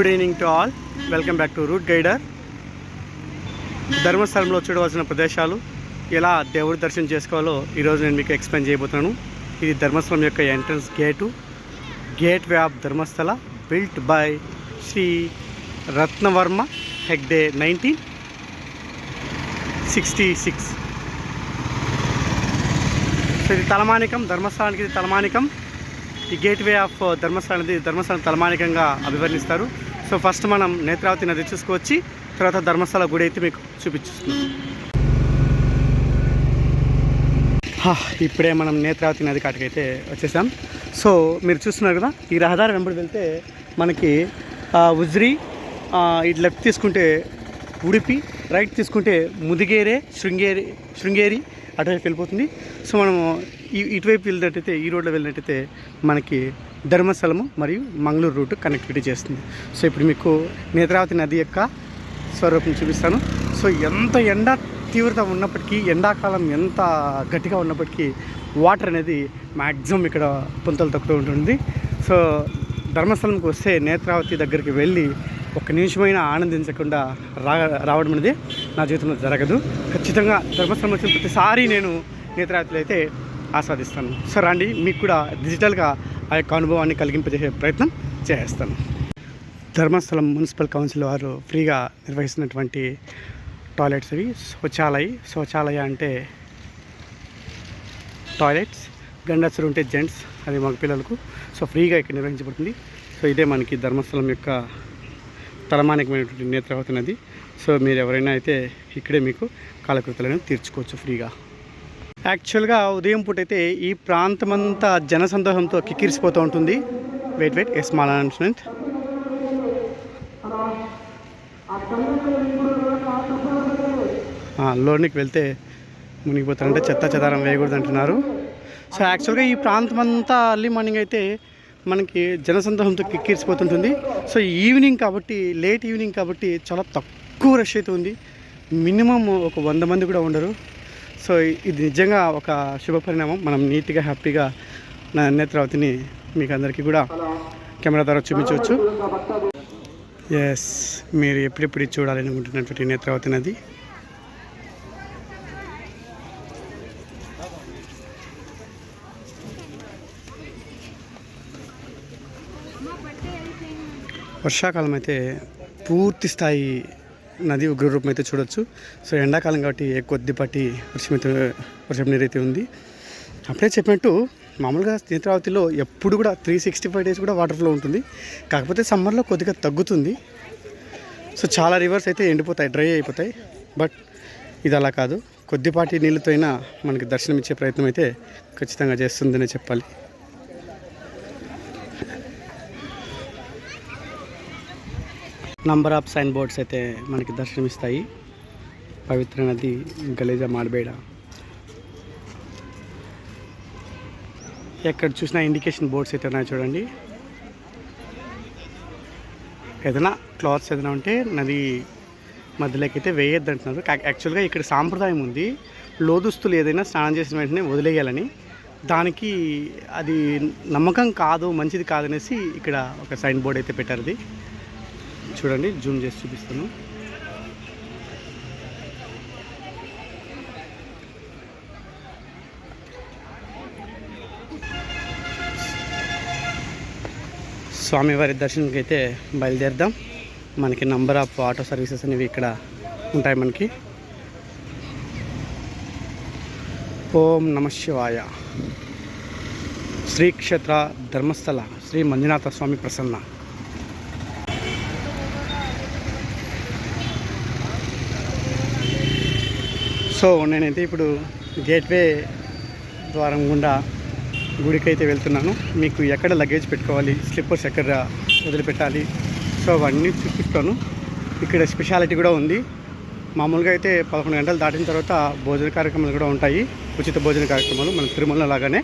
Good evening to all welcome back to route guider ధర్మస్థలంలో చూడవలసిన ప్రదేశాలు ఎలా దేవుడి దర్శనం చేసుకోవాలో ఈరోజు నేను మీకు ఎక్స్ప్లెయిన్ చేయబోతున్నాను. ఇది ధర్మస్థలం యొక్క entrance gate gateway of Dharmasthala built by Shri Ratnavarma Heggade nineteen sixty six so ఇది తలమానికం ధర్మస్థలానికి ఇది తలమానికం. ఈ గేట్ వే ఆఫ్ ధర్మస్థలం అనేది ధర్మస్థలం తలమానికంగా అభివర్ణిస్తారు. సో ఫస్ట్ మనం నేత్రావతి నది చూసుకొచ్చి తర్వాత ధర్మస్థల గుడి అయితే మీకు చూపించుస్తున్నాం హా, ఇప్పుడే మనం నేత్రావతి నది కాటికైతే వచ్చేసాం. సో మీరు చూస్తున్నారు కదా ఈ రహదారి వెంబడి వెళ్తే మనకి ఉజ్రి ఇటు లెఫ్ట్ తీసుకుంటే ఉడిపి రైట్ తీసుకుంటే ముదిగేరే శృంగేరి శృంగేరి అటువైపు వెళ్ళిపోతుంది. సో మనము ఇటువైపు వెళ్ళినట్టయితే ఈ రోడ్లో వెళ్ళినట్టయితే మనకి ధర్మస్థలము మరియు మంగళూరు రూట్ కనెక్టివిటీ చేస్తుంది. సో ఇప్పుడు మీకు నేత్రావతి నది యొక్క స్వరూపం చూపిస్తాను. సో ఎంత ఎండ తీవ్రత ఉన్నప్పటికీ ఎండాకాలం ఎంత గట్టిగా ఉన్నప్పటికీ వాటర్ అనేది మ్యాక్సిమం ఇక్కడ పుంతలు తక్కువ ఉంటుంది. సో ధర్మస్థలంకి వస్తే నేత్రావతి దగ్గరికి వెళ్ళి ఒక నిమిషమైనా ఆనందించకుండా రా రావడం అనేది నా జీవితంలో జరగదు. ఖచ్చితంగా ధర్మస్థలం వచ్చిన ప్రతిసారి నేను నేత్రావతిలో అయితే ఆస్వాదిస్తాను. సో రండి మీకు కూడా డిజిటల్గా ఆ యొక్క అనుభవాన్ని కలిగింపజేసే ప్రయత్నం చేస్తాను. ధర్మస్థలం మున్సిపల్ కౌన్సిల్ వారు ఫ్రీగా నిర్వహిస్తున్నటువంటి టాయిలెట్స్ అవి శౌచాలయ శౌచాలయ అంటే టాయిలెట్స్ గండసరు ఉంటే జెంట్స్ అది మగ పిల్లలకు. సో ఫ్రీగా ఇక్కడ నిర్వహించబడుతుంది. సో ఇదే మనకి ధర్మస్థలం యొక్క తలమానికమైనటువంటి నేత్ర నది సో మీరు ఎవరైనా అయితే ఇక్కడే మీకు కాలకృతులను తీర్చుకోవచ్చు ఫ్రీగా. యాక్చువల్గా ఉదయం పూట అయితే ఈ ప్రాంతం అంతా జనసందోహంతో కిక్కిరిసిపోతూ ఉంటుంది. Wait wait yes small announcement లోనికి వెళ్తే మునిగిపోతారంటే చెత్త చెదారం వేయకూడదు అంటున్నారు. సో యాక్చువల్గా ఈ ప్రాంతం అంతా అర్లీ మార్నింగ్ అయితే మనకి జనసందోహంతో కిక్కిరిసిపోతుంటుంది. సో ఈవినింగ్ కాబట్టి లేట్ ఈవినింగ్ కాబట్టి చాలా తక్కువ రష్ అయితే ఉంది. మినిమం ఒక వంద మంది కూడా ఉండరు. సో ఇది నిజంగా ఒక శుభ పరిణామం. మనం నీట్గా హ్యాపీగా నా నేత్రావతిని మీకు అందరికీ కూడా కెమెరా ద్వారా చూపించవచ్చు. ఎస్ మీరు ఎప్పుడెప్పుడు చూడాలని అనుకుంటున్నటువంటి నేత్రావతి నది? వర్షాకాలం అయితే పూర్తి స్థాయి నది ఉగ్రరూపం అయితే చూడొచ్చు. సో ఎండాకాలం కాబట్టి కొద్దిపాటి వర్షం అయితే వర్షం నీరు అయితే ఉంది. అప్పుడే చెప్పినట్టు మామూలుగా నేత్రావతిలో ఎప్పుడు కూడా త్రీ సిక్స్టీ ఫైవ్ డేస్ కూడా వాటర్ ఫ్లో ఉంటుంది. కాకపోతే సమ్మర్లో కొద్దిగా తగ్గుతుంది. సో చాలా రివర్స్ అయితే ఎండిపోతాయి డ్రై అయిపోతాయి. బట్ ఇది అలా కాదు. కొద్దిపాటి నీళ్ళతో అయినా మనకి దర్శనం ఇచ్చే ప్రయత్నం అయితే ఖచ్చితంగా చేస్తుందనే చెప్పాలి. నంబర్ ఆఫ్ సైన్ బోర్డ్స్ అయితే మనకి దర్శనమిస్తాయి. పవిత్ర నది గలేజా మాడబేడ ఎక్కడ చూసినా ఇండికేషన్ బోర్డ్స్ అయితే ఉన్నాయి చూడండి. ఏదైనా క్లాత్స్ ఏదైనా ఉంటే నది మధ్యలోకి అయితే వేయొద్దు అంటున్నారు యాక్చువల్గా ఇక్కడ సాంప్రదాయం ఉంది. లోదుస్తులు ఏదైనా స్నానం చేసిన వెంటనే వదిలేయాలని. దానికి అది నమ్మకం కాదు మంచిది కాదనేసి ఇక్కడ ఒక సైన్ బోర్డ్ అయితే పెట్టారు అది. చూడండి జూమ్ చేసి చూపిస్తాను. స్వామివారి దర్శనంకి అయితే బయలుదేరుదాం. మనకి నంబర్ ఆఫ్ ఆటో సర్వీసెస్ అనేవి ఇక్కడ ఉంటాయి మనకి. ఓం నమ శివాయ. శ్రీ క్షేత్ర ధర్మస్థల శ్రీ మంజునాథ స్వామి ప్రసన్న. సో నేనైతే ఇప్పుడు గేట్వే ద్వారం గుండా గుడికి అయితే వెళ్తున్నాను. మీకు ఎక్కడ లగేజ్ పెట్టుకోవాలి స్లిప్పర్స్ ఎక్కడ వదిలిపెట్టాలి సో అవన్నీ చూపిస్తాను. ఇక్కడ స్పెషాలిటీ కూడా ఉంది. మామూలుగా అయితే పదకొండు గంటలు దాటిన తర్వాత భోజన కార్యక్రమాలు కూడా ఉంటాయి. ఉచిత భోజన కార్యక్రమాలు మన తిరుమల లాగానే.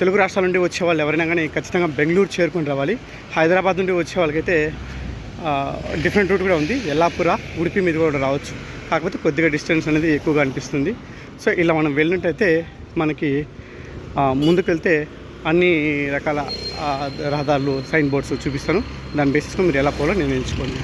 తెలుగు రాష్ట్రాల నుండి వచ్చే వాళ్ళు ఎవరైనా కానీ ఖచ్చితంగా బెంగళూరు చేరుకుని రావాలి. హైదరాబాద్ నుండి వచ్చే వాళ్ళకైతే డిఫరెంట్ రూట్ కూడా ఉంది. ఎల్లాపుర ఉడిపి మీద కూడా రావచ్చు. కాకపోతే కొద్దిగా డిస్టెన్స్ అనేది ఎక్కువగా అనిపిస్తుంది. సో ఇలా మనం వెళ్ళినట్టయితే మనకి ముందుకెళ్తే అన్ని రకాల రహదారులు సైన్ బోర్డ్స్ చూపిస్తాను. దాని బేసిస్లో మీరు ఎలా పోవాలో నేను ఎంచుకోండి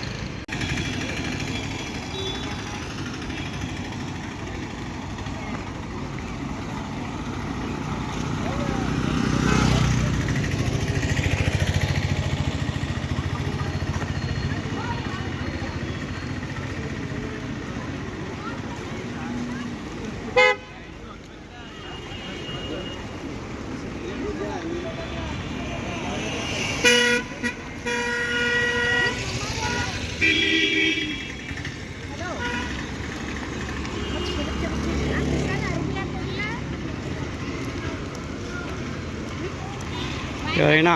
ఎవరైనా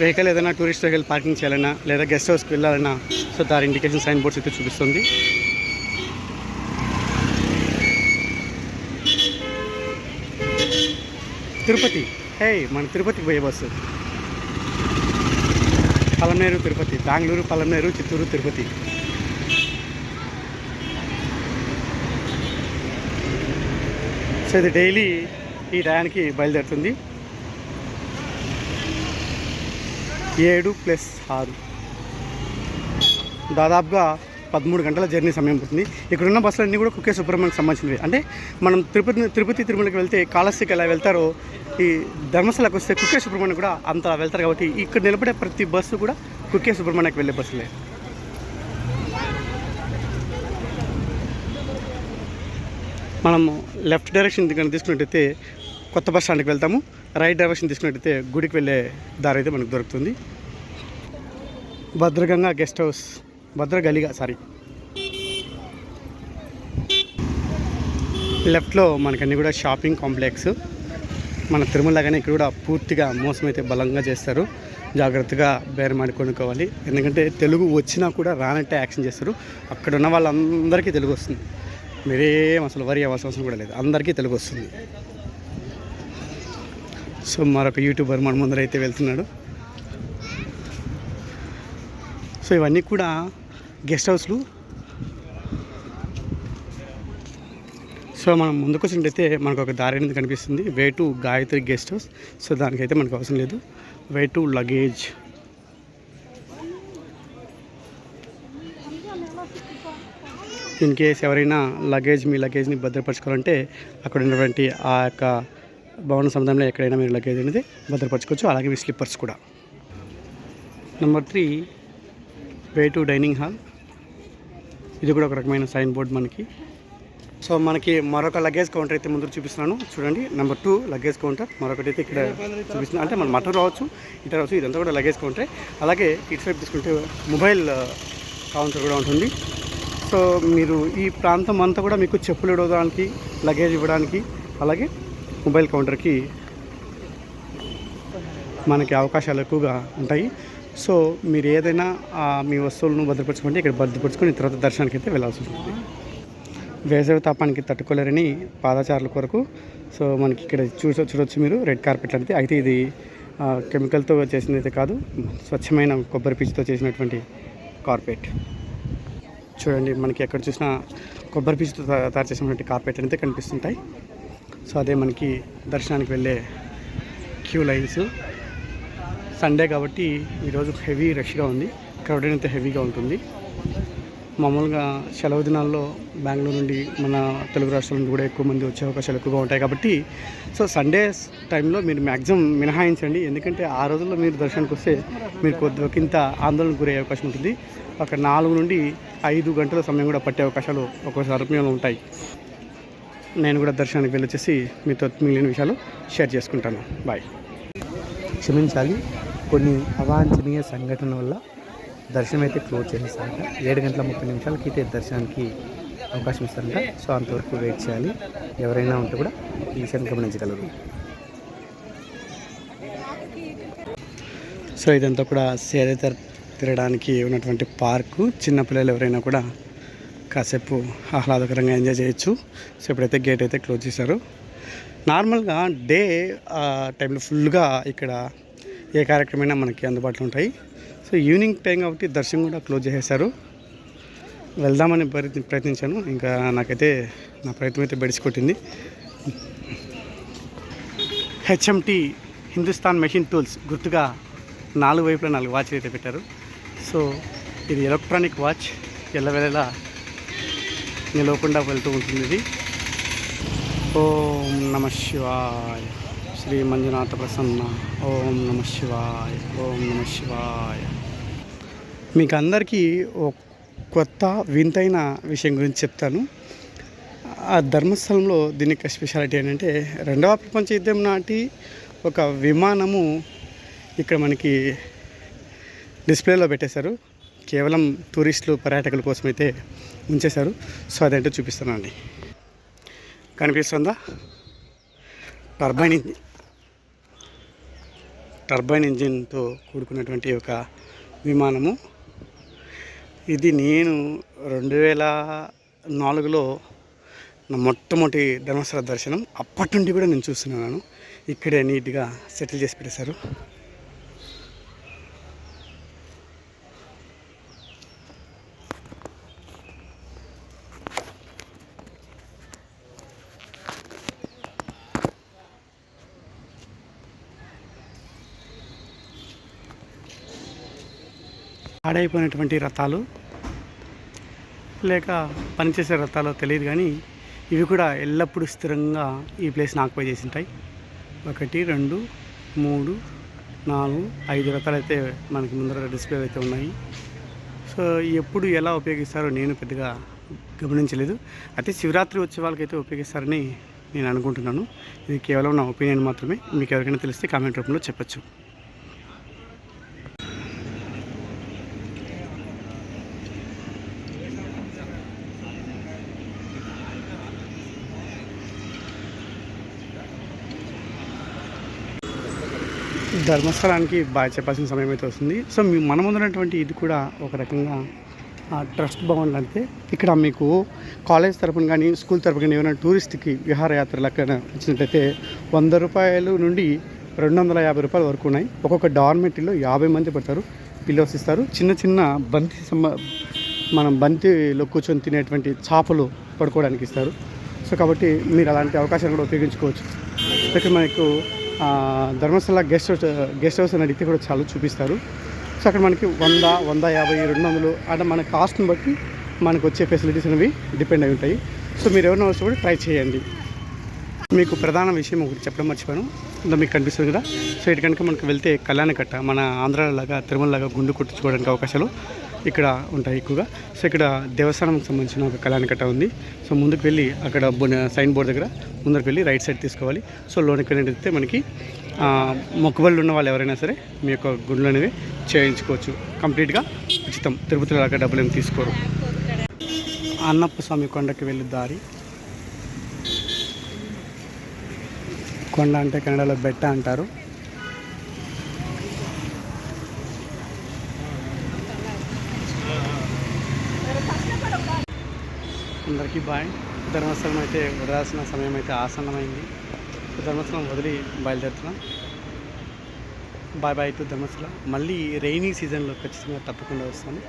వెహికల్ ఏదైనా టూరిస్ట్ వెహికల్ పార్కింగ్ చేయాలన్నా లేదా గెస్ట్ హౌస్కి వెళ్ళాలన్నా సో దాని ఇండికేషన్ సైన్ బోర్డ్స్ అయితే చూపిస్తుంది. తిరుపతి. హే మన తిరుపతికి పోయే బస్సు. పలమనేరు తిరుపతి. బెంగళూరు పలమనేరు చిత్తూరు తిరుపతి. సో ఇది డైలీ ఈ టయానికి బయలుదేరుతుంది. ఏడు ప్లస్ ఆరు. దాదాపుగా పదమూడు గంటల జర్నీ సమయం పడుతుంది. ఇక్కడున్న బస్సులు అన్నీ కూడా కుకే సుబ్రహ్మణ్యకి సంబంధించినవి. అంటే మనం తిరుపతి తిరుపతి తిరుమలకి వెళ్తే కాళహస్తికి ఎలా వెళ్తారో ఈ ధర్మశాలకు వస్తే కుకే సుబ్రహ్మణ్యం కూడా అంత వెళ్తారు కాబట్టి ఇక్కడ నిలబడే ప్రతి బస్సు కూడా కుకే సుబ్రహ్మణ్యకి వెళ్ళే బస్సులే. మనం లెఫ్ట్ డైరెక్షన్ కనుక తీసుకున్నట్టయితే కొత్త బస్ స్టాండ్కి వెళ్తాము. రైట్ డైరెక్షన్ తీసుకున్నట్టయితే గుడికి వెళ్ళే దారి అయితే మనకు దొరుకుతుంది. భద్రగంగా గెస్ట్ హౌస్ భద్ర గలిగా సారీ. లెఫ్ట్లో మనకన్నీ కూడా షాపింగ్ కాంప్లెక్స్. మన తిరుమలగానే ఇక్కడ కూడా పూర్తిగా మోసం అయితే బలంగా చేస్తారు. జాగ్రత్తగా బేరమాడి కొనుక్కోవాలి. ఎందుకంటే తెలుగు వచ్చినా కూడా రానట్టే యాక్షన్ చేస్తారు. అక్కడ ఉన్న వాళ్ళందరికీ తెలుగు వస్తుంది. మీరేం అసలు వరి అవ్వాల్సిన అవసరం కూడా లేదు. అందరికీ తెలుగు వస్తుంది. సో మరొక యూట్యూబర్ మన ముందర అయితే వెళ్తున్నాడు. సో ఇవన్నీ కూడా గెస్ట్ హౌస్లు. సో మనం ముందుకు వచ్చినట్టయితే మనకు ఒక దారి అనేది కనిపిస్తుంది. Way to Gayatri guest house. So దానికైతే మనకు అవసరం లేదు. Way to luggage. In case ఎవరైనా లగేజ్ మీ లగేజ్ని భద్రపరచుకోవాలంటే అక్కడ ఉన్నటువంటి ఆ యొక్క భవన సముదాయంలో ఎక్కడైనా మీరు లగేజ్ అనేది భద్రపరచుకోవచ్చు. అలాగే మీ స్లిప్పర్స్ కూడా. Number three way to dining hall. ఇది కూడా ఒక రకమైన సైన్ బోర్డ్ మనకి. సో మనకి మరొక లగేజ్ కౌంటర్ అయితే ముందు చూపిస్తున్నాను. చూడండి నెంబర్ టూ లగేజ్ కౌంటర్. మరొకటి అయితే ఇక్కడ చూపిస్తున్నాను అంటే మన మటన్ రావచ్చు ఇటు రావచ్చు ఇదంతా కూడా లగేజ్ కౌంటరే. అలాగే ఇటు సైడ్ తీసుకుంటే మొబైల్ కౌంటర్ కూడా ఉంటుంది. సో మీరు ఈ ప్రాంతం అంతా కూడా మీకు చెప్పులు ఇవ్వడానికి లగేజ్ ఇవ్వడానికి అలాగే మొబైల్ కౌంటర్కి మనకి అవకాశాలు ఎక్కువగా ఉంటాయి. సో మీరు ఏదైనా మీ వస్తువులను భద్రపరచుకుంటే ఇక్కడ భద్రపరచుకొని తర్వాత దర్శనానికి అయితే వెళ్ళాల్సి ఉంటుంది వేసవి తాపానికి తట్టుకోలేరని పాదచారుల కొరకు సో మనకి ఇక్కడ చూస చూడొచ్చు మీరు. రెడ్ కార్పెట్ అనేది అయితే ఇది కెమికల్తో చేసినది అయితే కాదు స్వచ్ఛమైన కొబ్బరి పీచుతో చేసినటువంటి కార్పెట్. చూడండి మనకి ఎక్కడ చూసినా కొబ్బరి పీచుతో తయారు చేసినటువంటి కార్పెట్ అయితే కనిపిస్తుంటాయి. సో అదే మనకి దర్శనానికి వెళ్ళే క్యూ లైన్స్. సండే కాబట్టి ఈరోజు హెవీ రష్గా ఉంది. క్రౌడెడ్ అయితే హెవీగా ఉంటుంది. మామూలుగా సెలవు దినాల్లో బెంగళూరు నుండి మన తెలుగు రాష్ట్రాల నుండి కూడా ఎక్కువ మంది వచ్చే అవకాశాలు ఎక్కువగా ఉంటాయి కాబట్టి సో సండే టైంలో మీరు మ్యాక్సిమం మినహాయించండి. ఎందుకంటే ఆ రోజుల్లో మీరు దర్శనానికి వస్తే మీరు కొద్దికింత ఆందోళనకు గురయ్యే అవకాశం ఉంటుంది. ఒక నాలుగు నుండి ఐదు గంటల సమయం కూడా పట్టే అవకాశాలు ఒక్కోసారి సమయంలో ఉంటాయి. నేను కూడా దర్శనానికి వెళ్ళొచ్చేసి మీతో మిగిలిన విషయాలు షేర్ చేసుకుంటాను. బాయ్. క్షమించాలి. కొన్ని అవాంఛనీయ సంఘటన వల్ల దర్శనం అయితే క్లోజ్ చేసేసారంట ఏడు గంటల ముప్పై నిమిషాలకి అయితే దర్శనానికి అవకాశం ఇస్తారంట. సో అంతవరకు వెయిట్ చేయాలి. ఎవరైనా ఉంటే కూడా ఈ విషయాన్ని గమనించగలరు. సో ఇదంతా కూడా సేద తిరగడానికి ఉన్నటువంటి పార్కు. చిన్నపిల్లలు ఎవరైనా కూడా కాసేపు ఆహ్లాదకరంగా ఎంజాయ్ చేయొచ్చు. సో ఇప్పుడైతే గేట్ అయితే క్లోజ్ చేశారు. నార్మల్గా డే టైంలో ఫుల్గా ఇక్కడ ఏ కార్యక్రమైనా మనకి అందుబాటులో ఉంటాయి. సో ఈవినింగ్ టైం కాబట్టి దర్శనం కూడా క్లోజ్ చేసేశారు. వెళ్దామని ప్రయత్ని ప్రయత్నించాను. ఇంకా నాకైతే నా ప్రయత్నం అయితే బెడిసి కొట్టింది. హెచ్ఎంటి హిందుస్థాన్ మెషిన్ టూల్స్ గుర్తుగా నాలుగు వైపులా నాలుగు వాచ్లు అయితే పెట్టారు. సో ఇది ఎలక్ట్రానిక్ వాచ్. ఎల్లవేళలా నిలవకుండా వెళ్తూ ఉంటుంది ఇది. ఓం నమ శివాయ. శ్రీ మంజునాథ ప్రసన్న. ఓం నమ శివాయ. ఓం నమ శివాయ. మీకు అందరికీ కొత్త వింతైన విషయం గురించి చెప్తాను. ఆ ధర్మస్థలంలో దీని యొక్క స్పెషాలిటీ ఏంటంటే రెండవ ప్రపంచ యుద్ధం నాటి ఒక విమానము ఇక్కడ మనకి డిస్ప్లేలో పెట్టేశారు. కేవలం టూరిస్టులు పర్యాటకుల కోసం అయితే ఉంచేశారు సో అదేంటో చూపిస్తానండి కనిపిస్తుందా? Turbine engine. టర్బైన్ ఇంజిన్తో కూడుకున్నటువంటి ఒక విమానము. ఇది నేను రెండు వేల నాలుగులో నా మొట్టమొదటి ధర్మస్థల దర్శనం అప్పటి నుండి కూడా నేను చూస్తున్నాను. ఇక్కడే నీట్గా సెటిల్ చేసి పెట్టేశారు. పాడైపోయినటువంటి రథాలు లేక పనిచేసే రథాలు తెలియదు కానీ ఇవి కూడా ఎల్లప్పుడూ స్థిరంగా ఈ ప్లేస్ని ఆక్యుపై చేసి ఉంటాయి. ఒకటి రెండు మూడు నాలుగు ఐదు రకాలు అయితే మనకి ముందర డిస్ప్లే అయితే ఉన్నాయి. సో ఎప్పుడు ఎలా ఉపయోగిస్తారో నేను పెద్దగా గమనించలేదు. అయితే శివరాత్రి వచ్చే అయితే ఉపయోగిస్తారని నేను అనుకుంటున్నాను. ఇది కేవలం నా ఒపీనియన్ మాత్రమే. మీకు ఎవరికైనా తెలిస్తే కామెంట్ రూపంలో చెప్పచ్చు. ధర్మస్థలానికి బాగా చెప్పాల్సిన సమయం అయితే వస్తుంది. సో మీ మన ముందున్నటువంటి ఇది కూడా ఒక రకంగా ట్రస్ట్ భవన్ అంటే ఇక్కడ మీకు కాలేజ్ తరపున కానీ స్కూల్ తరపున కానీ ఏమైనా టూరిస్ట్కి విహారయాత్రలు అక్కడ వచ్చినట్టయితే వంద రూపాయలు నుండి రెండు వందల యాభై రూపాయల వరకు ఉన్నాయి. ఒక్కొక్క డార్మెటరీలో యాభై మంది పడతారు పిల్లోస్ ఇస్తారు చిన్న చిన్న బంతి మనం బంతిలో కూర్చొని తినేటువంటి చేపలు పడుకోవడానికి ఇస్తారు. సో కాబట్టి మీరు అలాంటి అవకాశాలు కూడా ఉపయోగించుకోవచ్చు. ఇక్కడ మనకు Dharmasthala guest house guest house అని అడిగితే కూడా చాలా చూపిస్తారు. సో అక్కడ మనకి వంద వంద యాభై రెండు వందలు అంటే మన కాస్ట్ని బట్టి మనకు వచ్చే ఫెసిలిటీస్ అనేవి డిపెండ్ అయి ఉంటాయి. సో మీరు ఎవరైనా వస్తే కూడా ట్రై చేయండి. మీకు ప్రధాన విషయం ఒకటి చెప్పడం మర్చిపోయాను. ఇందులో మీకు కనిపిస్తుంది కదా? సో ఇటు కనుక మనకు వెళ్తే కళ్యాణకట్ట మన ఆంధ్రాలాగా తిరుమలలాగా గుండు కొట్టించుకోవడానికి అవకాశాలు ఇక్కడ ఉంటాయి ఎక్కువగా. సో ఇక్కడ దేవస్థానంకి సంబంధించిన ఒక కళ్యాణకట్ట ఉంది. సో ముందుకు వెళ్ళి అక్కడ సైన్ బోర్డ్ దగ్గర ముందుకు వెళ్ళి రైట్ సైడ్ తీసుకోవాలి. సో లోనికి వెళ్ళితే మనకి మొక్కుబళ్ళు ఉన్న వాళ్ళు ఎవరైనా సరే మీ యొక్క గుండెలు అనేవి చేయించుకోవచ్చు. కంప్లీట్గా ఉచితం. తిరుపతిలో లాగా డబ్బులు ఏమి తీసుకోరు. అన్నప్ప స్వామి కొండకి వెళ్ళే దారి. కొండ అంటే కన్నడలో బెట్ట అంటారు. అందరికీ బాయ్. ధర్మస్థలం అయితే వదలాల్సిన సమయం అయితే ఆసన్నమైంది. ధర్మస్థలం వదిలి బయలుదేరుతున్నాం. Bye bye to Dharmasthalam. మళ్ళీ రెయినీ సీజన్లో ఖచ్చితంగా తప్పకుండా వస్తాను.